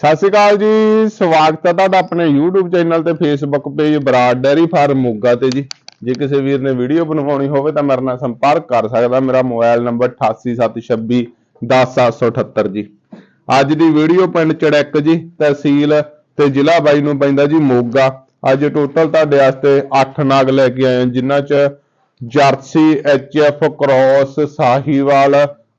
ਸਤਿ ਸ਼੍ਰੀ ਅਕਾਲ ਜੀ, ਸਵਾਗਤ ਹੈ ਤੁਹਾਡਾ ਆਪਣੇ YouTube ਚੈਨਲ ਤੇ Facebook page Brar dairy farm Moga ਤੇ ਜੀ। ਜੇ ਕਿਸੇ ਵੀਰ ਨੇ ਵੀਡੀਓ ਬਣਵਾਉਣੀ ਹੋਵੇ ਤਾਂ ਮੇਰੇ ਨਾਲ ਸੰਪਰਕ ਕਰ ਸਕਦਾ, ਮੇਰਾ ਮੋਬਾਈਲ ਨੰਬਰ 8876 10778 ਜੀ। ਅੱਜ ਦੀ ਵੀਡੀਓ ਪਿੰਡ ਚੜੈਕ ਜੀ, ਤਹਿਸੀਲ ਤੇ ਜ਼ਿਲ੍ਹਾ ਬਾਈ ਨੂੰ ਪੈਂਦਾ ਜੀ ਮੋਗਾ। ਅੱਜ ਟੋਟਲ ਤੁਹਾਡੇ ਵਾਸਤੇ 8 ਨਾਗ ਲੈ ਕੇ ਆਏ ਹਾਂ, ਜਿਨ੍ਹਾਂ ਚ ਜਰਸੀ ਐਚਐਫ ਕ੍ਰੋਸ, ਸਾਹੀਵਾਲ,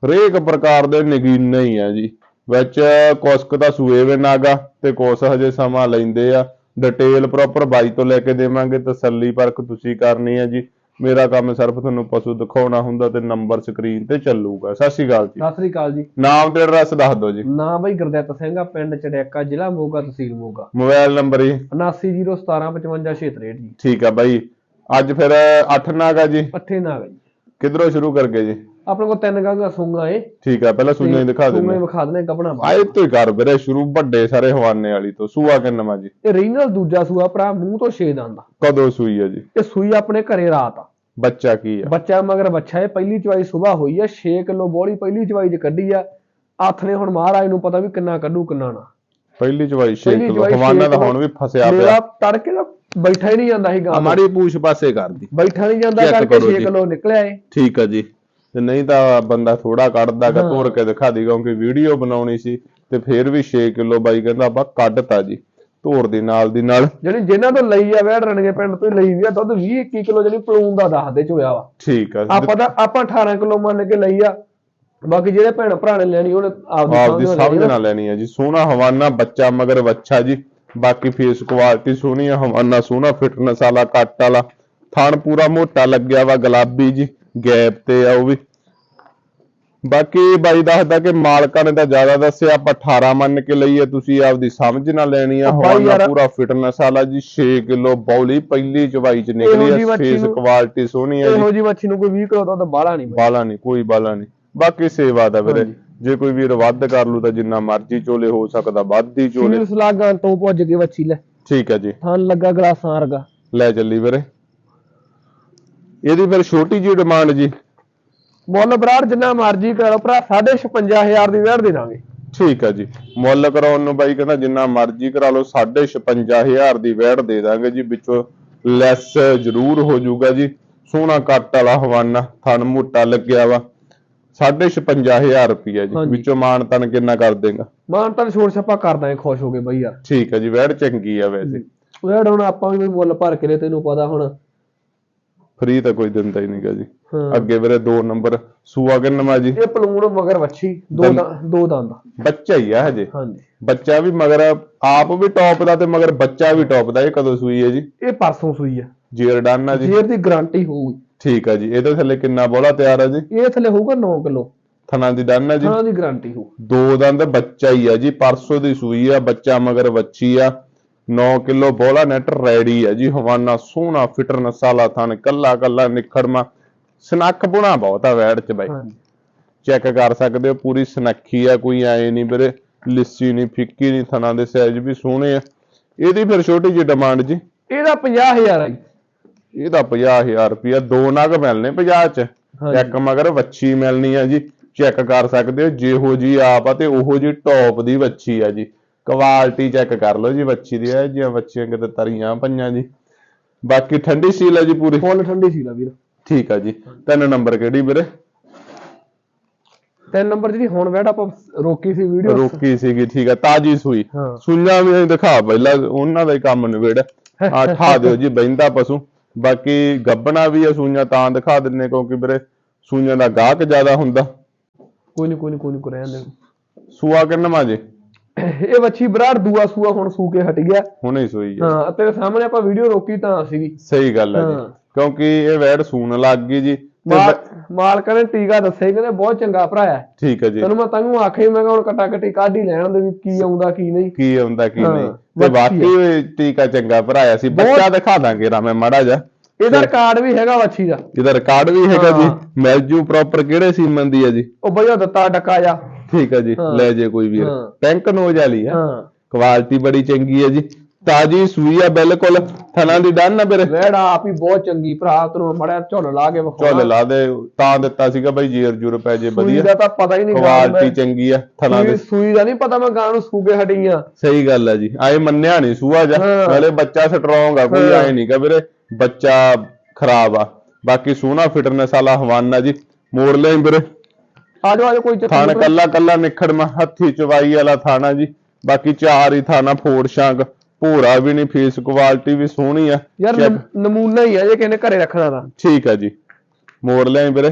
ਹਰੇਕ ਪ੍ਰਕਾਰ ਦੇ ਨਗੀਨੇ ਹੀ ਆ ਜੀ। ਵਿੱਚ ਕੁਸਕ ਦਾ ਸੂਏ ਵੀ ਨਾਗਾ ਤੇ ਕੁਛ ਹਜੇ ਸਮਾਂ ਲੈਂਦੇ ਆ। ਡਿਟੇਲ ਪ੍ਰੋਪਰ ਬਾਈ ਤੋਂ ਲੈ ਕੇ ਦੇਵਾਂਗੇ ਤਸੱਲੀ ਪਰਖ ਤੁਸੀਂ ਕਰਨੀ ਹੈ ਜੀ। ਮੇਰਾ ਕੰਮ ਸਿਰਫ ਤੁਹਾਨੂੰ ਪਸ਼ੂ ਦਿਖਾਉਣਾ ਹੁੰਦਾ ਤੇ ਨੰਬਰ ਸਕਰੀਨ ਤੇ ਚੱਲੂਗਾ। ਸਤਿ ਸ਼੍ਰੀ ਅਕਾਲ ਜੀ। ਸਤਿ ਸ੍ਰੀ ਅਕਾਲ ਜੀ। ਨਾਮ ਤੇ ਐਡਰੈਸ ਦੱਸ ਦਿਓ ਜੀ। ਨਾਮ ਬਈ ਗੁਰਦਿੱਤ ਸਿੰਘ ਆ ਪਿੰਡ ਚੜਿਆਕਾ ਜ਼ਿਲ੍ਹਾ ਮੋਗਾ ਤਹਿਸੀਲ ਮੋਗਾ। ਮੋਬਾਈਲ ਨੰਬਰ ਜੀ। 7901755663 ਜੀ। ਠੀਕ ਆ ਬਾਈ। ਅੱਜ ਫਿਰ 8 ਨਾਗਾ ਜੀ। ਪੱਠੇ ਨਾਗ ਜੀ। ਕਿਧਰੋਂ ਸ਼ੁਰੂ ਕਰਕੇ ਜੀ? ਆਪਣੇ ਕੋਲ ਤਿੰਨ ਗਾਂਗਾ ਸੁੰਗਾ ਏ। ਠੀਕ ਆ ਪਹਿਲਾਂ ਸੂਈਆਂ ਹੀ ਦਿਖਾ ਸੁੰਗਾ ਦਿੰਦੇ ਹੀ ਵਿਖਾ ਦਨੇ ਗੱਬਣਾ ਆਏ ਤੋਂ ਕਰ ਵੀਰੇ ਸ਼ੁਰੂ ਵੱਡੇ ਸਾਰੇ ਹਵਾਨੇ ਵਾਲੀ ਤੋਂ। ਸੂਆ ਕਿੰਨਵਾ ਜੀ? ਇਹ ਰੀਜਨਲ ਦੂਜਾ ਸੂਆ ਭਰਾ ਮੂੰਹ ਤੋਂ ਛੇ ਦੰਦ ਆ। ਕਦੋਂ ਸੂਈ ਆ ਜੀ? ਇਹ ਸੂਈ ਆਪਣੇ ਘਰੇ ਰਾਤ ਆ। ਬੱਚਾ ਕੀ ਆ? ਬੱਚਾ ਮਗਰ ਬੱਚਾ ਇਹ ਪਹਿਲੀ ਚਵਾਈ ਸਵੇਰ ਹੋਈ ਆ 6 ਕਿਲੋ ਬੋਲੀ ਪਹਿਲੀ ਚਵਾਈ ਚ ਕੱਢੀ ਆ। ਹੱਥ ਨੇ ਹੁਣ ਮਹਾਰਾਜ ਨੂੰ ਪਤਾ ਵੀ ਕਿੰਨਾ ਕੱਢੂ ਕਿੰਨਾ ਨਾ। ਪਹਿਲੀ ਚਵਾਈ 6 ਪਹਿਲੀ ਕਿਲੋ। ਛੇ ਹਵਾਨਾ ਤਾਂ ਕਿਲੋ। ਹੁਣ ਵੀ ਫਸਿਆ ਪਿਆ। ਮੇਰਾ ਤੜਕੇ ਦਾ ਬੈਠਾ ਹੀ ਨਹੀਂ ਜਾਂਦਾ ਸੀ ਗਾਂ ਮਾੜੀ ਪੂਛ ਪਾਸੇ ਕਰਦੀ ਬੈਠਾ ਨਹੀਂ ਜਾਂਦਾ Check ਕਰਕੇ ਕਰੋ 6 ਜੀ। ਕਿਲੋ ਨਿਕਲਿਆ ਏ। ਠੀਕ ਆ ਜੀ। ਤੇ ਨਹੀਂ ਤਾਂ ਬੰਦਾ ਥੋੜਾ ਕੱਢਦਾ ਹਾਂ। ਤੋੜ ਕੇ ਦਿਖਾ ਦੀ ਕਿਉਂਕਿ ਵੀਡੀਓ ਬਣਾਉਣੀ ਸੀ ਤੇ ਫੇਰ ਵੀ 6 ਕਿਲੋ ਬਾਈ ਕਹਿੰਦਾ ਆਪਾਂ ਕੱਢਤਾ ਜੀ ਧੋਰ ਦੀ ਨਾਲ ਦੀ ਨਾਲ। ਜਿਹੜੀ ਜਿਨ੍ਹਾਂ ਤੋਂ ਲਈ ਆ ਵੈੜ ਰਣਗੇ ਪਿੰਡ ਤੋਂ ਲਈ ਵੀ ਆ ਦੁੱਧ 20 21 ਕਿਲੋ ਜਿਹੜੀ ਪਲੂਨ ਦਾ ਦੱਸਦੇ ਚ ਹੋਇਆ ਵਾ। ਠੀਕ ਆ। ਆਪਾਂ ਤਾਂ ਆਪਾਂ 18 ਕਿਲੋ ਮੰਨ ਕੇ ਲਈ ਆ ਬਾਕੀ ਜਿਹੜੇ ਭੈਣ ਭਰਾ ਨੇ ਲੈਣੀ ਉਹਨੇ ਆਪਦੀ ਸਮਝ ਨਾਲ ਲੈਣੀ ਹੈ ਜੀ। ਸੋਹਣਾ ਹਵਾਨਾ ਬੱਚਾ ਮਗਰ ਬੱਚਾ ਜੀ। ਬਾਕੀ ਫੇਸ ਕੁਆਲਿਟੀ ਸੋਹਣੀ ਆ ਹਵਾਨਾ ਸੋਹਣਾ ਫਿਟਨੈਸ ਵਾਲਾ ਕੱਟ ਵਾਲਾ। ਥਣ ਪੂਰਾ ਮੋਟਾ ਲੱਗਿਆ ਵਾ ਗੁਲਾਬੀ ਜੀ। ਗੈਪ ਤੇ ਆ ਉਹ ਵੀ। ਬਾਕੀ ਬਾਈ ਦੱਸਦਾ ਕਿ ਮਾਲਕਾਂ ਨੇ ਤਾਂ ਜ਼ਿਆਦਾ ਦੱਸਿਆ ਆਪਾਂ 18 ਮੰਨ ਕੇ ਲਈਏ ਤੁਸੀਂ ਆਪਦੀ ਸਮਝ ਨਾਲ ਲੈਣੀ ਆ। ਯਾਰ- ਪੂਰਾ ਫਿਟਨੈਸ ਵਾਲਾ ਜੀ 6 ਕਿਲੋ ਬੌਲੀ ਪਹਿਲੀ ਚਵਾਈ ਚ ਨਿਕਲੀ ਆ ਫੇਸ ਕੁਆਲਿਟੀ ਸੋਹਣੀ ਆ ਜੀ। ਇਹੋ ਜੀ ਮੱਛੀ ਨੂੰ ਕੋਈ 20 ਕਿਲੋ ਦੁੱਧ ਬਾਹਲਾ ਨਹੀਂ ਬਾਲਾ ਨਹੀਂ ਕੋਈ ਬਾਲਾ ਨਹੀਂ। ਬਾਕੀ ਸੇਵਾ ਦਾ ਵੀਰੇ। ਜੇ ਕੋਈ ਵੀਰ ਵੱਧ ਕਰ ਲੂ ਤਾਂ ਜਿੰਨਾ ਮਰਜ਼ੀ ਚੋਲੇ ਹੋ ਸਕਦਾ ਵੱਧ ਹੀ ਚੋਲੇ। ਸੀਲ ਸਲਾਗਾਂ ਤੋਂ ਪੁੱਜ ਕੇ ਵੱਛੀ ਲੈ। ਠੀਕ ਹੈ ਜੀ। ਥਣ ਲੱਗਾ ਗਲਾਸਾਂ ਵਰਗਾ। ਲੈ ਚੱਲੀ ਵੀਰੇ। ਇਹਦੀ ਫਿਰ ਛੋਟੀ ਜੀ ਡਿਮਾਂਡ ਜੀ। ਮੁੱਲ ਬਰਾੜ ਜਿੰਨਾ ਮਰਜ਼ੀ ਕਰੋ ਭਰਾ 56500 ਦੀ ਵੈੜ ਦੇ ਦਾਂਗੇ। ਠੀਕ ਹੈ ਜੀ। ਮੁੱਲ ਕਰਾਉਣ ਨੂੰ ਬਾਈ ਕਹਿੰਦਾ ਜਿੰਨਾ ਮਰਜ਼ੀ ਕਰਾ ਲਓ 56500 ਦੀ ਵੈੜ ਦੇ ਦਾਂਗੇ ਜੀ ਵਿੱਚੋਂ ਲੈਸ ਜ਼ਰੂਰ ਹੋ ਜਾਊਗਾ ਜੀ। ਸੋਹਣਾ ਕੱਟ ਵਾਲਾ ਹਵਾਨਾ ਥਣ ਮੋਟਾ ਲੱਗਿਆ ਵਾ। 56500 ਰੁਪਿਆ ਜੀ। ਵਿੱਚੋਂ ਮਾਨ ਤਨ ਕਿੰਨਾ ਕਰ ਦੇਗਾ? ਮਾਨ ਤਾਂ ਛੋੜ ਛੱਪਾ ਕਰਦਾ ਹੈ ਖੁਸ਼ ਹੋ ਗਏ ਬਈ ਯਾਰ। ਠੀਕ ਹੈ ਜੀ ਵੈੜ ਚੰਗੀ ਆ ਵੈਸੇ। ਵੈੜ ਹੁਣ ਆਪਾਂ ਵੀ ਮੁੱਲ ਭਰ ਕੇ ਲੈ ਤੈਨੂੰ ਪਤਾ ਹੁਣ ਫ੍ਰੀ ਤਾਂ ਕੋਈ ਦਿੰਦਾ ਹੀ ਨਹੀਂਗਾ ਜੀ। ਹਾਂ। ਅੱਗੇ ਵੀਰੇ ਦੋ ਨੰਬਰ ਸੂਆ ਕਿੰਨਵਾ ਜੀ? ਇਹ ਪਲੂਣ ਮਗਰ ਵੱਛੀ ਦੋ ਦੰਦ- ਦੰ- ਦੋ ਦੰਦ। ਬੱਚਾ ਹੀ ਆ ਹਜੇ। ਹਾਂਜੀ। ਬੱਚਾ ਵੀ ਮਗਰ ਆਪ ਵੀ ਟੌਪ ਦਾ ਤੇ ਮਗਰ ਬੱਚਾ ਵੀ ਟੌਪ ਦਾ ਇਹ ਕਦੋਂ ਸੂਈ ਹੈ ਜੀ? ਇਹ ਪਰਸੋਂ ਸੂਈ ਆ। ਜੀਰਡਾਨ ਆ ਜੀ। ਜੇਰ ਦੀ ਗਾਰੰਟੀ ਹੋਊਗੀ। ਠੀਕ ਆ ਜੀ। ਇਹਦੇ ਥੱਲੇ ਕਿੰਨਾ ਬੋਲਾ ਤਿਆਰ ਆ ਜੀ? ਇਹ ਥੱਲੇ ਹੋਊਗਾ 9 ਕਿਲੋ। ਥਣਾ ਦੀ ਡਨ ਆ ਜੀ? ਹਾਂ ਦੀ ਗਾਰੰਟੀ ਹੋਊ। ਦੋ ਦੰਦ ਬੱਚਾ ਹੀ ਆ ਜੀ। ਪਰਸੋਂ ਦੀ ਸੂਈ ਆ ਬੱਚਾ ਮਗਰ ਵੱਛੀ ਆ। 9 ਕਿਲੋ ਬੋਲਾ ਨੈਟ ਰੈਡੀ ਆ ਜੀ ਹਵਾਨਾ ਸੋਹਣਾ ਫਿਟਨੈਸ ਵਾਲਾ ਥਣ ਕੱਲਾ ਕੱਲਾ ਨਿਖੜਮਾ ਸਨੱਖ ਬੁਣਾ ਬਹੁਤ ਆ ਵੈੜ ਚ ਬਾਈ। ਚੈੱਕ ਕਰ ਸਕਦੇ ਹੋ ਪੂਰੀ ਸਨੱਖੀ ਆ ਕੋਈ ਐ ਨਹੀਂ ਵੀਰੇ। ਲਿੱਸੀ ਨਹੀਂ ਫਿੱਕੀ ਨਹੀਂ ਥਣਾ ਦੇ ਸਾਈਜ਼ ਵੀ ਸੋਹਣੇ ਆ। ਇਹਦੀ ਫਿਰ ਛੋਟੀ ਜਿਹੀ ਡਿਮਾਂਡ ਜੀ? ਇਹਦਾ 50000 ਆ ਜੀ। ਇਹਦਾ 50000 ਰੁਪਇਆ ਦੋ ਨਗ ਮਿਲਨੇ 50 ਚ। ਇੱਕ ਮਗਰ ਵੱਛੀ ਮਿਲਣੀ ਆ ਜੀ। ਚੈੱਕ ਕਰ ਸਕਦੇ ਹੋ ਜਿਹੋ ਜੀ ਆਪ ਆ ਤੇ ਉਹੋ ਜੀ ਟੌਪ ਦੀ ਵੱਛੀ ਆ ਜੀ। ਕੁਆਲਿਟੀ ਚੈੱਕ ਕਰ ਲਓ ਜੀ ਵੱਛੀ ਦੀ ਇਹ ਜਿਹੀਆਂ ਵੱਛੀਆਂ ਕਿਤੇ ਤਰੀਆਂ ਪਈਆਂ ਜੀ। ਬਾਕੀ ਠੰਡੀ ਸੀਲ ਆ ਜੀ ਪੂਰੀ? ਫੁੱਲ ਠੰਡੀ ਸੀ ਲਾ ਵੀਰ। ਠੀਕ ਆ ਜੀ। ਤਿੰਨ ਨੰਬਰ ਕਿਹੜੀ ਵੀਰੇ? ਤਿੰਨ ਨੰਬਰ ਜਿਹੜੀ ਹੁਣ ਵੈੜ ਆਪਾਂ ਰੋਕੀ ਸੀ ਵੀਡੀਓ ਰੋਕੀ ਸੀਗੀ ਠੀਕ ਆ ਤਾਜੀ ਸੂਈ। ਹਾਂ। ਸੂਈਆਂ ਵੀ ਦਿਖਾ ਪਹਿਲਾਂ ਉਹਨਾਂ ਦਾ ਹੀ ਕੰਮ ਨਿਬੇੜ। ਆ ਠਾ ਦਿਓ ਜੀ ਬਹਿੰਦਾ ਪਸ਼ੂ। ਬਾਕੀ ਗੱਬਣਾ ਵੀ ਆ ਸੂਈਆਂ ਤਾਂ ਦਿਖਾ ਦਿੰਨੇ ਕਿਉਂਕਿ ਵੀਰੇ ਸੂਈਆਂ ਦਾ ਗਾਹਕ ਜ਼ਿਆਦਾ ਹੁੰਦਾ। ਕੋਈ ਨਹੀਂ ਕੋਈ ਨਹੀਂ ਕੋਈ ਨਹੀਂ ਰਹਿਣ ਦੇ। ਸੂਆ ਕਿੰਨਵਾ ਜੀ? ਇਹ ਵੱਛੀ ਬਰਾੜ ਦੂਆ ਸੂਆ ਹੁਣ ਸੂ ਕੇ ਹਟ ਗਿਆ। ਹੁਣੇ ਹੀ ਸੂਈ ਆ। ਹਾਂ ਤੇਰੇ ਸਾਹਮਣੇ ਆਪਾਂ ਵੀਡੀਓ ਰੋਕੀ ਤਾਂ ਸੀਗੀ। ਸਹੀ ਗੱਲ ਹੈ ਜੀ। ਹਾਂ। ਕਿਉਂਕਿ ਇਹ ਵੈੜ ਸੂਣ ਲੱਗ ਗਈ ਜੀ। ਮਾਲਕਾਂ ਨੇ ਟੀਕਾ ਦੱਸਿਆ ਕਹਿੰਦੇ ਬਹੁਤ ਚੰਗਾ ਭਰਾਇਆ ਠੀਕ ਹੈ ਜੀ। ਤੈਨੂੰ ਮੈਂ ਤੈਨੂੰ ਆਖਿਆ ਹੀ ਮੈਂ ਹੁਣ ਕਟਾ ਕਟੀ ਕੱਢ ਹੀ ਲੈਣ ਦੇ ਵੀ ਕੀ ਆਉਂਦਾ ਕੀ ਨਹੀਂ। ਕੀ ਆਉਂਦਾ ਕੀ ਹਾਂ, ਨਹੀਂ। ਤੇ ਬਾਕੀ ਵਾਕਈ ਟੀਕਾ ਚੰਗਾ ਭਰਾਇਆ ਸੀ ਬੱਚਾ ਦਿਖਾ ਦਾਂਗੇ ਰਾ ਮੈਂ ਮੜਾ ਜਾ ਇਹਦਾ ਰਿਕਾਰਡ ਵੀ ਹੈਗਾ ਵੱਛੀ ਦਾ। ਇਹਦਾ ਰਿਕਾਰਡ ਵੀ ਹੈਗਾ ਜੀ। ਹਾਂ। ਮਿਲ ਜੂ ਪ੍ਰੋਪਰ ਕਿਹੜੇ ਸੀਮਨ ਦੀ ਹੈ ਜੀ? ਉਹ ਬਈਆ ਦਿੱਤਾ ਡੱਕਾ ਜਾ ਠੀਕ ਹੈ ਜੀ। ਲੈ ਜੇ ਕੋਈ ਵੀਰ। ਹਾਂ। ਟੈਂਕ ਨੋਜ ਵਾਲੀ ਆ। ਹਾਂ। ਕੁਆਲਿਟੀ ਬੜੀ ਚੰਗੀ ਹੈ ਜੀ। ਤਾਜੀ ਸੂਈ ਆ ਬਿਲਕੁਲ ਥਣਾ ਦੀ ਡਨ ਆ ਵੀਰੇ। ਵੈੜ ਆਪ ਹੀ ਬਹੁਤ ਚੰਗੀ ਭਰਾ ਤੈਨੂੰ ਮੜਿਆ ਝੁੱਲ ਲਾ ਕੇ ਵਿਖਾ ਝੋਲੇ ਲਾ ਦੇ ਤਾਂ ਦਿੱਤਾ ਸੀਗਾ ਬਾਈ ਜੀਰ ਜੂਰ ਪੈ ਜੇ ਸੂਈ ਵਧੀਆ ਦਾ ਤਾਂ ਪਤਾ ਹੀ ਨਹੀਂ ਕੁਆਲਿਟੀ ਚੰਗੀ ਆ ਥਣਾ ਸੂਈ ਦੇ। ਸੂਈ ਦਾ ਨਹੀਂ ਪਤਾ ਮੈਂ ਗਾਂ ਨੂੰ ਸੂਗੇ ਹਟੀਆਂ। ਸਹੀ ਗੱਲ ਹੈ ਜੀ। ਆਏ ਮੰਨਿਆ ਨਹੀਂ ਸੂਆ ਜਾ। ਨਾਲੇ ਬੱਚਾ ਸਟਰੋਂਗ ਆ ਕੋਈ। ਆਏ ਨਹੀਂਗਾ ਵੀਰੇ। ਬੱਚਾ ਖਰਾਬ ਆ। ਬਾਕੀ ਸੋਹਣਾ ਫਿਟਨੈਸ ਵਾਲਾ ਹਵਾਨਾ ਜੀ। ਮੋੜ ਲੈ ਵੀਰੇ। ਆ ਜਾਓ ਆ ਜਾਓ ਕੋਈ ਥਾਣ। ਕੱਲਾ ਕੱਲਾ ਨਿਖੜਮਾ ਹੱਥੀ ਚਵਾਈ ਵਾਲਾ ਥਾਣਾ ਜੀ। ਬਾਕੀ ਚਾਰ ਹੀ ਥਾਣਾ ਫੋੜ ਸ਼ਾਂਗ ਭੂਰਾ ਵੀ ਨਹੀਂ ਫੇਸ ਕੁਆਲਿਟੀ ਵੀ ਸੋਹਣੀ ਆ। ਯਾਰ ਨਮੂਨਾ ਹੀ ਆ ਜੇ ਕਿਸੇ ਨੇ ਘਰੇ ਰੱਖਣਾ ਤਾਂ। ਠੀਕ ਆ ਜੀ। ਮੋੜ ਲੈ ਵੀਰੇ।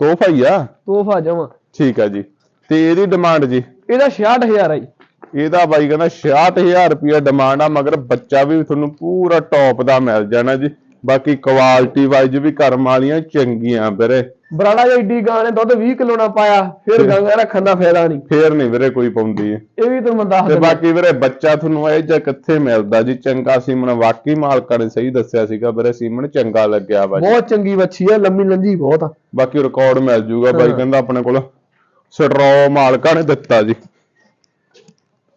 ਤੋਹਫਾ ਹੀ ਆ। ਤੋਹਫਾ ਜਮਾ। ਠੀਕ ਆ ਜੀ। ਤੇ ਇਹਦੀ ਡਿਮਾਂਡ ਜੀ? ਇਹਦਾ 66000 ਆ ਜੀ। ਇਹਦਾ ਬਾਈ ਕਹਿੰਦਾ 66000 ਰੁਪਇਆ ਡਿਮਾਂਡ ਆ ਮਗਰ ਬੱਚਾ ਵੀ ਤੁਹਾਨੂੰ ਪੂਰਾ ਟੌਪ ਦਾ ਮਿਲ ਜਾਣਾ ਜੀ। ਬਾਕੀ ਕੁਆਲਿਟੀ ਵਾਈਜ਼ ਵੀ ਕਰਮ ਵਾਲੀਆਂ ਚੰਗੀਆਂ ਵੀਰੇ। ਬਰਾੜਾ ਜਿਹਾ ਏਡੀ ਗਾਂ ਨੇ ਦੁੱਧ 20 ਕਿਲੋ ਨਾ ਪਾਇਆ ਫਿਰ ਗਾਂ ਰੱਖਣ ਦਾ ਫਾਇਦਾ ਨਹੀਂ। ਫੇਰ ਨਹੀਂ ਵੀਰੇ ਕੋਈ ਪਾਉਂਦੀ ਹੈ ਇਹ ਵੀ ਤੁਹਾਨੂੰ ਦੱਸ ਤੇ ਬਾਕੀ ਵੀਰੇ ਬੱਚਾ ਤੁਹਾਨੂੰ ਇਹ ਜਿਹਾ ਕਿੱਥੇ ਮਿਲਦਾ ਜੀ? ਚੰਗਾ ਸੀਮਨ ਵਾਕਈ ਮਾਲਕਾਂ ਨੇ ਸਹੀ ਦੱਸਿਆ ਸੀਗਾ ਵੀਰੇ ਸੀਮਨ ਚੰਗਾ ਲੱਗਿਆ ਵਾ ਜੀ। ਬਹੁਤ ਚੰਗੀ ਵੱਛੀ ਆ ਲੰਮੀ ਲੰਜੀ ਬਹੁਤ ਆ। ਬਾਕੀ ਰਿਕਾਰਡ ਮਿਲ ਜੂਗਾ ਬਾਈ ਹਾਂ। ਕਹਿੰਦਾ ਆਪਣੇ ਕੋਲ। ਸਟਰੋ ਮਾਲਕਾਂ ਨੇ ਦਿੱਤਾ ਜੀ।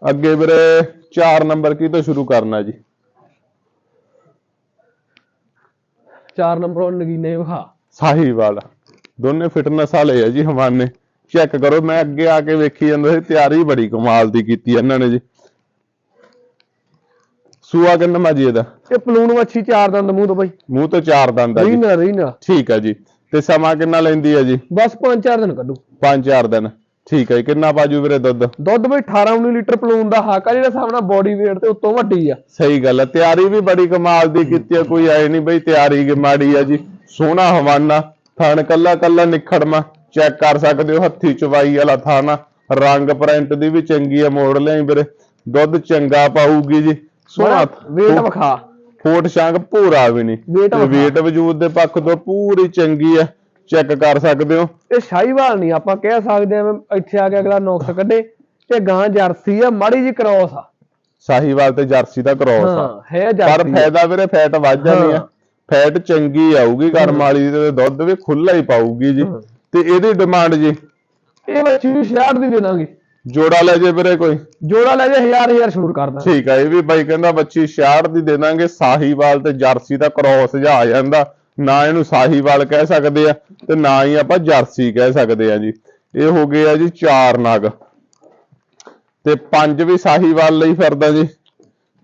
ਅੱਗੇ ਵੀਰੇ 4 ਨੰਬਰ ਕੀ ਤੋਂ ਸ਼ੁਰੂ ਕਰਨਾ ਜੀ? ਚਾਰ ਨੰਬਰ ਉਹ ਨਗੀਨੇ ਵਿਖਾ। ਸਾਹੀਵਾਲ ਦੋਨੇ ਫਿਟਨੈਸ ਵਾਲੇ ਆ ਜੀ ਹਵਾਨੇ ਚੈੱਕ ਕਰੋ ਮੈਂ ਅੱਗੇ ਆ ਕੇ ਵੇਖੀ ਜਾਂਦਾ ਸੀ ਤਿਆਰੀ ਬੜੀ ਕਮਾਲ ਦੀ ਕੀਤੀ ਇਹਨਾਂ ਨੇ ਜੀ। ਸੂਆ ਕਿੰਨਾ ਮਾ ਜੀ ਇਹਦਾ? ਇਹ ਪਲੂਣ ਵੱਛੀ ਚਾਰ ਦੰਦ ਮੂੰਹ ਤੋਂ ਬਈ। ਮੂੰਹ ਤੋਂ ਚਾਰ ਦੰਦ ਆ ਜੀ। ਰੀਨਾ ਰੀਨਾ। ਠੀਕ ਆ ਜੀ। ਤੇ ਸਮਾਂ ਕਿੰਨਾ ਲੈਂਦੀ ਆ ਜੀ? ਬਸ ਪੰਜ ਚਾਰ ਦਿਨ ਕੱਢੂ। 5-4 ਦਿਨ। ਠੀਕ ਹੈ ਜੀ। ਕਿੰਨਾ ਬਾਜੂ ਵੀਰੇ ਦੁੱਧ? ਦੁੱਧ ਬਈ 18 19 ਲੀਟਰ ਪਲੂਣ ਦਾ ਹੱਕ ਜਿਹੜਾ ਨਾਲ ਬੋਡੀ weight ਤੇ ਉੱਤੋਂ ਵੱਡੀ ਆ। ਸਹੀ ਗੱਲ ਹੈ ਤਿਆਰੀ ਵੀ ਬੜੀ ਕਮਾਲ ਦੀ ਕੀਤੀ ਆ ਕੋਈ ਆਏ ਨਹੀਂ ਬਈ ਤਿਆਰੀ ਕਿ ਮਾੜੀ ਆ ਜੀ। ਸੋਹਣਾ ਹਵਾਨਾ ਥਣ ਕੱਲਾ ਕੱਲਾ ਨਿਖੜਮਾ ਚੈੱਕ ਕਰ ਸਕਦੇ ਹੋ ਹੱਥੀ ਚਵਾਈ ਵਾਲਾ ਥਾਣਾ ਰੰਗ ਪ੍ਰਿੰਟ ਦੀ ਵੀ ਚੰਗੀ ਆ ਮੋੜ ਲਿਆਈ ਵੀਰੇ। ਦੁੱਧ ਚੰਗਾ ਪਾਊਗੀ ਜੀ ਸੋਹਣਾ weight ਵਿਖਾ। ਫੋਟ ਸ਼ਾਂਗ ਪੂਰਾ ਵੀ ਨਹੀਂ Weight ਤੇ ਵਿਖਾ। weight ਵਜੂਦ ਦੇ ਪੱਖ ਤੋਂ ਪੂਰੀ ਚੰਗੀ ਆ। ਚੈੱਕ ਕਰ ਸਕਦੇ ਹੋ। ਇਹ ਸ਼ਾਹੀਵਾਲ ਨਹੀਂ ਆਪਾਂ ਕਹਿ ਸਕਦੇ ਆ ਇੱਥੇ ਆ ਕੇ ਅਗਲਾ ਨੁਕਸ ਕੱਢੇ ਇਹ ਗਾਂ ਜਰਸੀ ਆ ਮਾੜੀ ਜੀ ਕ੍ਰੋਸ ਆ। ਸਾਹੀਵਾਲ ਤੇ ਜਰਸੀ ਦਾ ਕ੍ਰੋਸ ਆ। ਹਾਂ ਪਰ ਜਰਸੀ। ਆ। ਫਾਇਦਾ ਵੀਰੇ ਫੈਟ ਵੱਧ ਜਾਣੀ ਆ। ਫੈਟ ਚੰਗੀ ਆਊਗੀ ਕਰਮ ਵਾਲੀ ਤੇ ਦੁੱਧ ਵੀ ਖੁੱਲਾ ਹੀ ਪਾਊਗੀ ਜੀ। ਤੇ ਇਹਦੀ ਡਿਮਾਂਡ ਜੀ? ਇਹ ਨੂੰ 66 ਦੀ ਦੇ ਦਾਂਗੇ। ਜੋੜਾ ਲੈ ਜੇ ਵੀਰੇ ਕੋਈ। ਜੋੜਾ ਲੈ ਜਾ ਹਜ਼ਾਰ ਹਜ਼ਾਰ ਛੂਟ ਕਰਦਾ ਠੀਕ ਆ ਇਹ ਵੀ ਬਾਈ ਕਹਿੰਦਾ ਬੱਚੀ 66 ਦੀ ਦੇ ਦਾਂਗੇ ਸਾਹੀਵਾਲ ਤੇ ਜਰਸੀ ਦਾ ਕ੍ਰੋਸ ਜਾ ਆ ਜਾਂਦਾ। ਨਾ ਇਹਨੂੰ ਸਾਹੀਵਾਲ ਕਹਿ ਸਕਦੇ ਆ ਤੇ ਨਾ ਹੀ ਆਪਾਂ ਜਰਸੀ ਕਹਿ ਸਕਦੇ ਆ ਜੀ। ਇਹ ਹੋ ਗਏ ਆ ਜੀ ਚਾਰ ਨਗ। ਤੇ ਪੰਜ ਵੀ ਸਾਹੀਵਾਲ ਲਈ ਫਿਰਦਾ ਜੀ।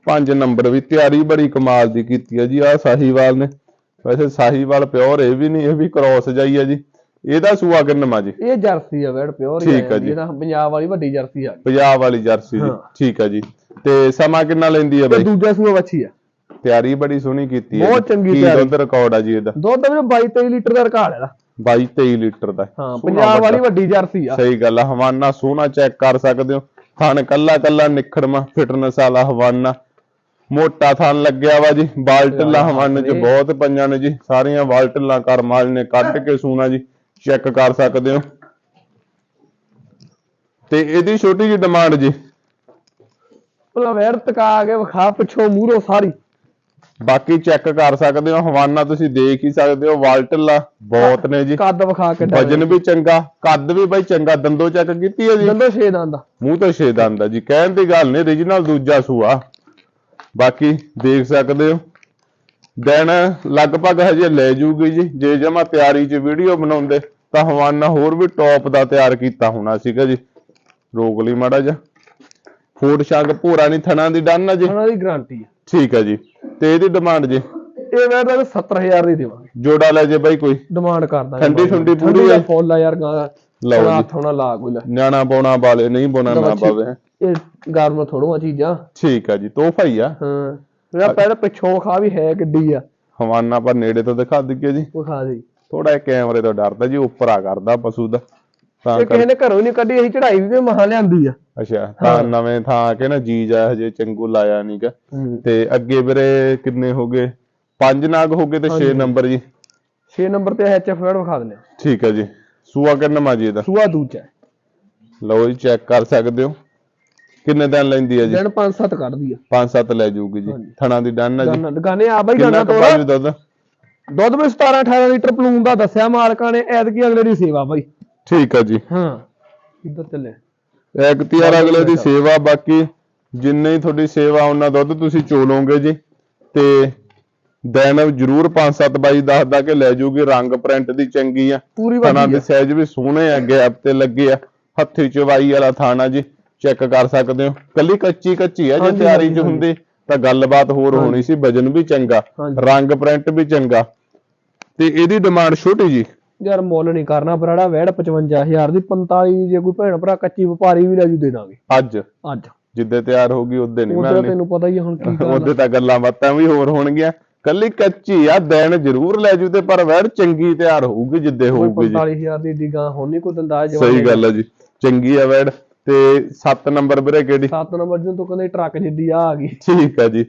ਪੰਜ ਨੰਬਰ ਵੀ ਤਿਆਰੀ ਬੜੀ ਕਮਾਲ ਦੀ ਕੀਤੀ ਆ ਜੀ ਆ ਸਾਹੀਵਾਲ ਨੇ। ਵੈਸੇ ਸਾਹੀਵਾਲ ਪਿਓਰ ਇਹ ਵੀ ਨਹੀਂ ਇਹ ਵੀ ਕ੍ਰੋਸ ਜਾਈ ਆ ਜੀ। ਇਹਦਾ ਸੂਆ ਕਿੰਨਾ ਜੀ? ਇਹ ਜਰਸੀ ਆ ਵੈੜ ਪਿਓਰ ਠੀਕ ਆ ਜੀ। ਇਹਦਾ ਪੰਜਾਬ ਵਾਲੀ ਵੱਡੀ ਜਰਸੀ ਆ। ਪੰਜਾਬ ਵਾਲੀ ਜਰਸੀ ਜੀ। ਹਾਂ। ਠੀਕ ਆ ਜੀ। ਤੇ ਸਮਾਂ ਕਿੰਨਾ ਲੈਂਦੀ ਆ ਬਾਈ? ਦੂਜਾ ਸੂਆ ਵੱਛੀ ਆ। ਤਿਆਰੀ ਬੜੀ ਸੋਹਣੀ ਕੀਤੀ ਹੈ ਬਹੁਤ ਚੰਗੀ ਤਿਆਰੀ। ਦੁੱਧ ਰਿਕਾਰਡ ਆ ਜੀ ਇਹਦਾ? ਦੁੱਧ ਵੀਰੇ 22 23 ਲੀਟਰ ਦਾ ਰਿਕਾਰਡ ਇਹਦਾ। 22 23 ਲੀਟਰ ਦਾ। ਹਾਂ ਪੰਜਾਬ ਵਾਲੀ ਵੱਡਾ। ਜਰਸੀ ਆ। ਸਹੀ ਗੱਲ ਆ ਹਵਾਨਾ ਸੋਹਣਾ ਚੈੱਕ ਕਰ ਸਕਦੇ ਹੋ। ਥਣ ਕੱਲਾ ਕੱਲਾ ਨਿਖੜਮਾ ਫਿਟਨੈਸ ਵਾਲਾ ਹਵਾਨਾ। ਮੋਟਾ ਥਣ ਲੱਗਿਆ ਵਾ ਜੀ ਬਾਲਟਲਾ ਹਵਾਨੇ ਚ ਵੀਰੇ। ਬਹੁਤ ਪੰਜਾਂ ਨੇ ਜੀ। ਸਾਰੀਆਂ ਬਾਲਟਲਾਂ ਕਰਮਾਲ ਨੇ ਕੱਢ ਕੇ ਸੂਣਾ ਜੀ। ਚੈੱਕ ਕਰ ਸਕਦੇ ਹੋ। ਤੇ ਇਹਦੀ ਛੋਟੀ ਜੀ ਡਿਮਾਂਡ ਜੀ। ਭਲਾ ਵੈੜ ਟਕਾ ਕੇ ਵਿਖਾ ਪਿੱਛੋਂ ਮੂਹਰੋਂ ਸਾਰੀ। ਬਾਕੀ ਚੈੱਕ ਕਰ ਸਕਦੇ ਹੋ ਹਵਾਨਾ ਤੁਸੀਂ ਦੇਖ ਹੀ ਸਕਦੇ ਹੋ ਵਾਲਟਲਾ ਬਹੁਤ ਨੇ ਜੀ। ਕੱਦ ਵਿਖਾ ਕੇ ਵਜਨ ਵੀ ਚੰਗਾ ਕੱਦ ਵੀ ਬਾਈ ਚੰਗਾ ਦੰਦੋ ਚੈੱਕ ਕੀਤੀ ਹੈ ਜੀ? ਦੰਦੋ 6 ਦੰਦ ਮੂੰਹ ਤੋਂ ਛੇ ਦੰਦ ਆ ਜੀ ਕਹਿਣ ਦੀ ਗੱਲ ਨਹੀਂ origignal ਦੂਜਾ ਸੂਆ। ਬਾਕੀ ਦੇਖ ਸਕਦੇ ਹੋ। ਦਿਨ ਲਗਭਗ ਹਜੇ ਲੈ ਜੂਗੀ ਜੀ ਜੇ ਜਮਾ ਤਿਆਰੀ 'ਚ ਵੀਡੀਓ ਬਣਾਉਂਦੇ ਤਾਂ ਹਵਾਨਾ ਹੋਰ ਵੀ ਟੌਪ ਦਾ ਤਿਆਰ ਕੀਤਾ ਹੋਣਾ ਸੀਗਾ ਜੀ। ਰੋਕ ਲਈ ਮਾੜਾ ਜਿਹਾ। ਫੂਡ ਸ਼ਾਗ ਭੂਰਾ ਨਹੀਂ ਥਣਾ ਦੀ ਡਨ ਆ ਜੀ। ਉਹਨਾਂ ਦੀ ਗਾਰੰਟੀ ਆ। ਠੀਕ ਆ ਜੀ। ਤੇ ਇਹਦੀ ਡਿਮਾਂਡ ਜੀ? ਇਹ ਵੈੜ ਦਾ 70000 ਦੀ ਦੇਵਾਂਗੇ। ਜੋੜਾ ਲੈ ਜੇ ਬਾਈ ਕੋਈ। ਡਿਮਾਂਡ ਕਰਦਾ ਠੰਡੀ ਠੁੰਡੀ ਪੂਰੀ ਹੈ? ਫੁੱਲ ਆ ਯਾਰ ਗਾਂ ਲਓ ਜੀ। ਥੋੜਾ ਲਾ ਕੋਈ ਲੈ। ਨਿਆਣਾ ਪਾਉਣਾ ਵਾਲੇ ਨਹੀਂ ਪਾਉਣਾ ਨਾ ਪਾਵੇ ਇਹ ਗਰਮ ਥੋੜੀਆਂ ਚੀਜ਼ਾਂ। ਠੀਕ ਆ ਜੀ ਤੋਹਫਾ ਹੀ ਆ। ਹਾਂ। ਮੇਰਾ ਪੈਰ ਪਿੱਛੋਂ ਵਿਖਾ ਵੀ ਹੈ ਕਿੱਡੀ ਆ। ਹਵਾਨਾ ਪਰ ਨੇੜੇ ਤੋਂ ਦਿਖਾ ਦਈਏ ਜੀ। ਵਿਖਾ ਦੇ। ਥੋੜਾ ਕੈਮਰੇ ਤੋਂ ਡਰਦਾ ਜੀ ਉੱਪਰਾ ਕਰਦਾ ਪਸ਼ੂ ਦਾ। ਤਾਂ ਕਰ ਕਿਸੇ ਨੇ ਘਰੋਂ ਨਹੀਂ ਕੱਢੀ ਅਸੀਂ ਚੜਾਈ ਵੀ ਮਹਾ ਲਿਆਂਦੀ ਆ। ਅੱਛਾ ਤਾਂ ਨਵੇਂ ਥਾਂ ਆ ਕੇ ਨਾ ਜੀਜ ਆ ਹਜੇ ਚੰਗੂ ਲਾਇਆ ਨਹੀਂਗਾ ਤੇ ਅੱਗੇ ਵੀਰੇ ਕਿੰਨੇ ਹੋ ਗਏ? ਪੰਜ ਨਾਗ ਹੋ ਗਏ ਤੇ 6 ਨੰਬਰ ਜੀ। 6 ਨੰਬਰ ਤੇ ਐਚਐਫ ਵੈੜ ਵਿਖਾ ਦਿੰਦੇ ਆ। ਠੀਕ ਹੈ ਜੀ। ਸੂਆ ਕਿੰਨਾ ਮਾ ਜੀ ਇਹਦਾ? ਸੂਆ ਦੂਜਾ। ਲਓ ਜੀ ਚੈੱਕ ਕਰ ਸਕਦੇ ਹੋ। ਕਿੰਨੇ ਦਿਨ ਲੈਂਦੀ ਹੈ ਜੀ? ਦਿਨ 5-7 ਕੱਢਦੀ ਆ। 5-7 ਲੈ ਜਾਊਗੀ ਜੀ। ਥਣਾ ਦੀ ਡਨ ਹੈ ਜੀ। ਦੁਕਾਨੇ ਆ ਬਾਈ ਕੁ ਤੋਰਾ ਦੁੱਧ? ਦੁੱਧ ਵੀ 17-18 ਲੀਟਰ ਪਲੂਨ ਦਾ ਦੱਸਿਆ ਮਾਲਕਾਂ ਨੇ। ਐਤਕੀ ਅਗਲੇ ਦੀ ਸੇਵਾ ਬਾਈ। ਠੀਕ ਹੈ ਜੀ। ਹਾਂ ਕਿੱਧਰ ਚੱਲੇ। ਇੱਕ ਤਿਆਰ ਅਗਲੇ ਦੀ ਸੇਵਾ ਬਾਕੀ ਜਿੰਨੇ ਹੀ ਤੁਹਾਡੀ ਸੇਵਾ ਉਹਨਾਂ ਦੁੱਧ ਤੁਸੀਂ ਚੋਲੋਗੇ ਜੀ। ਤੇ ਦਿਨ ਜ਼ਰੂਰ 5-7 ਬਾਈ ਦੱਸਦਾ ਕਿ ਲੈ ਜੂਗੀ ਰੰਗ ਪ੍ਰਿੰਟ ਦੀ ਚੰਗੀ ਆ। ਪੂਰੀ ਦੇ ਆ ਸਾਈਜ਼ ਵੀ ਸੋਹਣੇ ਆ ਗੈਪ ਤੇ ਲੱਗੇ ਆ। ਹੱਥੀ ਚਵਾਈ ਵਾਲਾ ਥਾਣਾ ਜੀ ਚੈੱਕ ਕਰ ਸਕਦੇ ਹੋ। ਕੱਲੀ ਕੱਚੀ ਕੱਚੀ ਆ ਜੇ ਤਿਆਰੀ ਚ ਹੁੰਦੀ ਤਾਂ ਗੱਲਬਾਤ ਹੋਰ ਹੋਣੀ ਸੀ ਵਜਨ ਵੀ ਚੰਗਾ। ਰੰਗ ਪ੍ਰਿੰਟ ਵੀ ਚੰਗਾ। ਤੇ ਇਹਦੀ ਡਿਮਾਂਡ ਛੋਟੀ ਜੀ। ਯਾਰ ਮੁੱਲ ਨਹੀਂ ਕਰਨਾ ਬਰਾੜਾ ਵੈੜ 55000 ਦੀ 45 ਜੇ ਕੋਈ ਭੈਣ ਭਰਾ ਕੱਚੀ ਵਪਾਰੀ ਵੀ ਲੈ ਜੂ ਦੇ ਦਾਂਗੇ। ਅੱਜ? ਅੱਜ। ਜਿੱਦੇ ਤਿਆਰ ਹੋਗੀ ਉਹਦੇ ਨਹੀਂ ਉਹਦਾ ਤੈਨੂੰ ਪਤਾ ਹੀ ਆ ਹੁਣ ਕੀ ਗੱਲ ਉਹਦੇ ਤਾਂ ਗੱਲਾਂ ਬਾਤਾਂ ਵੀ ਹੋਰ ਹੋਣਗੀਆਂ। ਕੱਲੀ ਕੱਚੀ ਆ ਦਿਨ ਜ਼ਰੂਰ ਲੈ ਜੂ ਤੇ ਪਰ ਵੈੜ ਚੰਗੀ ਤਿਆਰ ਹੋਊਗੀ ਜਿੱਦੇ ਹੋਊਗੀ ਜੀ। 45000 ਦੀ ਡੀਗਾ ਹੁਣ ਕੋਈ ਦਿੰਦਾ ਅੱਜ ਸਹੀ ਗੱਲ ਹੈ ਜੀ। ਚੰਗੀ ਆ ਵੈੜ ਤੇ 7 ਨੰਬਰ ਵੀਰੇ ਕਿਹੜੀ? 7 ਨੰਬਰ ਜਿਹਨੂੰ ਤੂੰ ਕਹਿੰਦੇ ਟਰੱਕ ਜਿੱਡੀ ਆ ਆ ਗਈ। ਠੀਕ ਹੈ ਜੀ।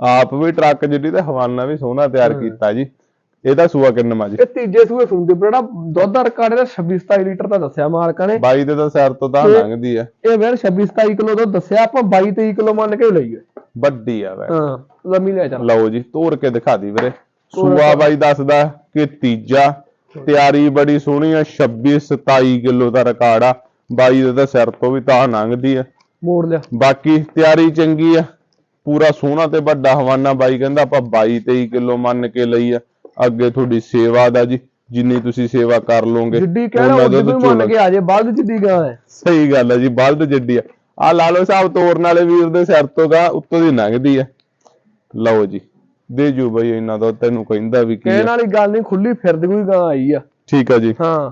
ਆਪ ਵੀ ਟਰੱਕ ਜਿੱਡੀ ਤੇ ਹਵਾਨਾ ਵੀ ਸੋਹਣਾ ਤਿਆਰ ਕੀਤਾ ਜੀ। ਇਹਦਾ ਸੂਆ ਕਿੰਨਾ ਜੀ ਇਹ ਤੀਜੇ ਸੂਏ ਸੁਣਦੇ ਬੜਾ ਦੁੱਧ ਦਾ ਰਿਕਾਰਡ ਇਹਦਾ 26 27 ਲੀਟਰ ਦਾ ਦੱਸਿਆ ਮਾਲਕਾਂ ਨੇ। ਬਾਈ ਦੇ ਤਾਂ ਸਿਰ ਤੋਂ ਤਾਂ ਲੰਘਦੀ ਆ। ਇਹ ਵੈੜ 26 27 ਕਿਲੋ ਦੁੱਧ ਦੱਸਿਆ ਆਪਾਂ 22 23 ਕਿਲੋ ਮੰਨ ਕੇ ਲਈਏ। ਵੱਡੀ ਆ ਵੈੜ ਹਾਂ ਲੰਮੀ ਲੈ ਚੱਲ ਲਓ ਜੀ ਤੋੜ ਕੇ ਦਿਖਾ ਦੀ ਵੀਰੇ। ਸੂਆ ਬਾਈ ਦੱਸਦਾ ਕਿ ਤੀਜਾ ਤਿਆਰੀ ਬੜੀ ਸੋਹਣੀ ਆ 26 27 ਕਿਲੋ ਦਾ ਰਿਕਾਰਡ ਆ। ਬਾਈ ਦੇ ਤਾਂ ਸਿਰ ਤੋਂ ਵੀ ਤਾਂ ਲੰਘਦੀ ਆ। ਮੋੜ ਲਿਆ। ਬਾਕੀ ਤਿਆਰੀ ਚੰਗੀ ਆ। ਪੂਰਾ ਸੋਹਣਾ ਤੇ ਵੱਡਾ ਹਵਾਨਾ ਬਾਈ ਕਹਿੰਦਾ ਆਪਾਂ 22 23 ਕਿਲੋ ਮੰਨ ਕੇ ਲਈ ਆ। ਅੱਗੇ ਤੁਹਾਡੀ ਸੇਵਾ ਦਾ ਜੀ ਜਿੰਨੀ ਤੁਸੀਂ ਸੇਵਾ ਕਰ ਲੋਗੇ ਜਿੱਡੀ ਕਹਿਣਾ ਉਹ ਜਿੱਦੋਂ ਮੰਨ ਕੇ ਆ ਜੇ ਬਲਦ ਜਿੱਡੀ ਗਾਂ ਹੈ। ਸਹੀ ਗੱਲ ਹੈ ਜੀ ਬਲਦ ਜਿੱਡੀ ਆ ਆ ਲਾ ਲਓ ਸਾਹਿਬ ਤੋਰਨ ਵਾਲੇ ਵੀਰ ਦੇ ਸਿਰ ਤੋਂ ਗਾ ਉੱਤੋਂ ਦੀ ਲੰਘਦੀ ਆ ਲਓ ਜੀ ਦੇ ਜੂ ਬਈ ਇਹਨਾਂ ਦਾ ਤੈਨੂੰ ਕਹਿੰਦਾ ਵੀ ਕੀ ਕਹਿਣ ਵਾਲੀ ਗੱਲ ਨਹੀਂ ਖੁੱਲੀ ਫਿਰਦੀ ਕੋਈ ਗਾਂ ਆਈ ਆ। ਠੀਕ ਆ ਜੀ। ਹਾਂ।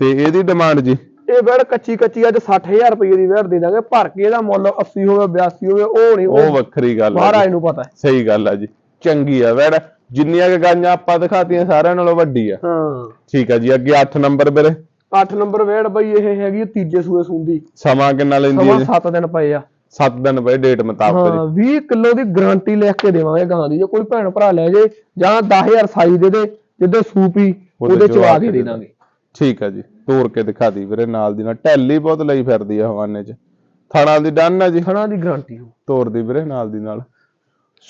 ਤੇ ਇਹਦੀ ਡਿਮਾਂਡ ਜੀ? ਇਹ ਵੈੜ ਕੱਚੀ ਕੱਚੀ ਅੱਜ 60000 ਰੁਪਏ ਦੀ ਵੈੜ ਦੇ ਦਾਂਗੇ ਭਰ ਕੇ ਇਹਦਾ ਮੁੱਲ 80 ਹੋਵੇ 82 ਹੋਵੇ ਉਹ ਨਹੀਂ ਉਹ ਵੱਖਰੀ ਗੱਲ ਆ ਮਹਾਰਾਜ। ਨੂੰ ਪਤਾ ਹੈ। ਸਹੀ ਗੱਲ ਆ ਜੀ ਚੰਗੀ ਆ ਵੈੜ ਜਿੰਨੀਆਂ ਕੁ ਗਾਈਆਂ ਆਪਾਂ ਦਿਖਾਤੀਆਂ ਸਾਰਿਆਂ ਨਾਲੋਂ ਵੱਡੀ ਆ। ਹਾਂ। ਠੀਕ ਆ ਜੀ ਅੱਗੇ 8 ਨੰਬਰ ਵੀਰੇ। 8 ਨੰਬਰ ਵੈੜ ਬਈ ਇਹ ਹੈਗੀ ਆ ਤੀਜੇ ਸੂਏ ਸੁੰਦੀ। ਸਮਾਂ ਕਿੰਨਾ ਲੈਂਦੀ ਹੈ ਸਮਾਂ ਜੀ? 7 ਦਿਨ ਪਏ ਆ। 7 ਦਿਨ ਪਏ ਡੇਟ ਮੁਤਾਬਕ ਹਾਂ 20 ਕਿਲੋ ਦੀ ਗਾਰੰਟੀ ਲਿਖ ਕੇ ਦੇਵਾਂਗੇ ਗਾਂ ਦੀ। ਜੇ ਕੋਈ ਭੈਣ ਭਰਾ ਲੈ ਜੇ ਜਾਂ 10000 ਸਾਈ ਦੇ ਦੇ ਜਿੱਦੇ ਸੂਪੀ ਉਹਦੇ ਚ ਆ ਕੇ ਦੇ ਦਾਂਗੇ। ਠੀਕ ਆ ਜੀ ਤੋੜ ਕੇ ਦਿਖਾ ਦੀ ਵੀਰੇ ਨਾਲ ਦੀ ਨਾਲ। ਟੈਲੀ ਬਹੁਤ ਲਈ ਫਿਰਦੀ ਆ ਹਵਾਨੇ 'ਚ। ਥਾਣਾ ਦੀ ਡਨ ਆ ਜੀ। ਖਣਾ ਦੀ ਗਾਰੰਟੀ ਹੋ। ਤੋੜ ਦੀ ਵੀਰੇ ਨਾਲ ਦੀ ਨਾਲ।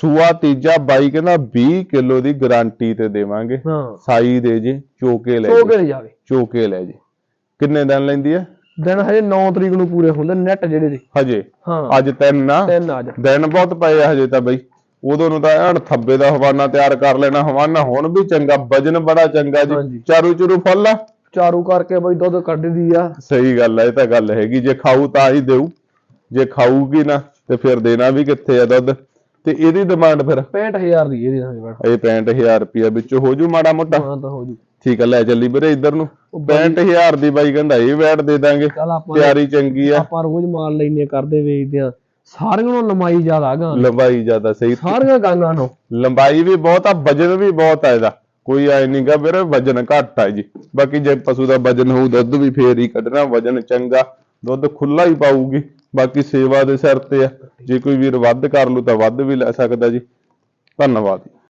ਸੂਆ ਤੀਜਾ ਬਾਈ ਕਹਿੰਦਾ 20 ਕਿਲੋ ਦੀ ਗਾਰੰਟੀ ਤੇ ਦੇਵਾਂਗੇ। ਹਾਂ। ਸਾਈ ਦੇ ਜੀ ਚੋਕੇ ਲੈ ਸੋ ਜੀ। ਕੇ ਲੈ ਜਾਵੇ। ਚੋਕੇ ਲੈ ਜੀ। ਕਿੰਨੇ ਦਿਨ ਲੈਂਦੀ ਆ? ਦਿਨ ਹਜੇ 9 ਤਰੀਕ ਨੂੰ ਪੂਰੇ ਹੁੰਦੇ ਨੈਟ ਜਿਹੜੇ ਦੇ। ਹਜੇ? ਹਾਂ। ਅੱਜ ਤਿੰਨ ਆ। ਤਿੰਨ ਆ ਜਾ ਦਿਨ ਬਹੁਤ ਪਏ ਆ ਹਜੇ ਤਾਂ ਬਈ। ਉਦੋਂ ਨੂੰ ਤਾਂ ਐਨ ਥੱਬੇ ਦਾ ਹਵਾਨਾ ਤਿਆਰ ਕਰ ਲੈਣਾ ਹਵਾਨਾ ਹੁਣ ਵੀ ਚੰਗਾ ਵਜਨ ਬੜਾ ਚੰਗਾ ਜੀ। ਚਾਰੂ ਚੁਰੂ ਫੁੱਲ ਆ। ਚਾਰੂ ਕਰਕੇ ਬਈ ਦੁੱਧ ਕੱਢਦੀ ਆ। ਸਹੀ ਗੱਲ ਹੈ ਇਹ ਤਾਂ ਗੱਲ ਹੈਗੀ। ਜੇ ਖਾਊ ਤਾਂ ਹੀ ਦੇਊ। ਜੇ ਖਾਊਗੀ ਨਾ ਤੇ ਫਿਰ ਦੇਣਾ ਵੀ ਕਿੱਥੇ ਆ ਦੁੱਧ? ਤੇ ਇਹਦੀ ਡਿਮਾਂਡ ਫਿਰ? 65000 ਦੀ ਇਹਦੀ ਨਾਲ ਵੈੜ ਇਹ 65000 ਰੁਪਿਆ ਵਿੱਚੋਂ ਹੋ ਜੂ ਮਾੜਾ ਮੋਟਾ? ਹਾਂ ਤਾਂ ਹੋ ਜੂ। ਠੀਕ ਆ ਲੈ ਚੱਲੀ ਵੀਰੇ ਇੱਧਰ ਨੂੰ। 65000 ਦੀ ਬਾਈ ਕਹਿੰਦਾ ਇਹ ਵੈਟ ਦੇ ਦਾਂਗੇ। ਤਿਆਰੀ ਚੰਗੀ ਆ। ਆਪਾਂ ਰੋਜ਼ ਮਾਲ ਲੈਨੇ ਕਰਦੇ ਵੇਚਦੇ ਆ। ਸਾਰਿਆਂ ਨੂੰ ਲੰਮਾਈ ਜ਼ਿਆਦਾ ਗਾਂ ਲੰਬਾਈ ਜ਼ਿਆਦਾ ਸਹੀ। ਸਾਰੀਆਂ ਗਾਂਗਾਂ ਨੂੰ ਲੰਬਾਈ ਵੀ ਬਹੁਤ ਆ ਵਜਨ ਵੀ ਬਹੁਤ ਆ ਇਹਦਾ। ਕੋਈ ਐ ਨਹੀਂਗਾ ਵੀਰੇ ਵਜਨ ਘੱਟ ਆ ਜੀ। ਬਾਕੀ ਜੇ ਪਸ਼ੂ ਦਾ ਵਜਨ ਹੋਊ ਦੁੱਧ ਵੀ ਫੇਰ ਹੀ ਕੱਢਣਾ ਵਜਨ ਚੰਗਾ। ਦੁੱਧ ਖੁੱਲਾ ਹੀ ਪਾਊਗੀ। ਬਾਕੀ ਸੇਵਾ ਦੇ ਸਿਰ ਤੇ ਆ। ਜੇ ਕੋਈ ਵੀਰ ਵੱਧ ਕਰ ਲੂ ਤਾਂ ਵੱਧ ਵੀ ਲੈ ਸਕਦਾ ਜੀ। ਧੰਨਵਾਦ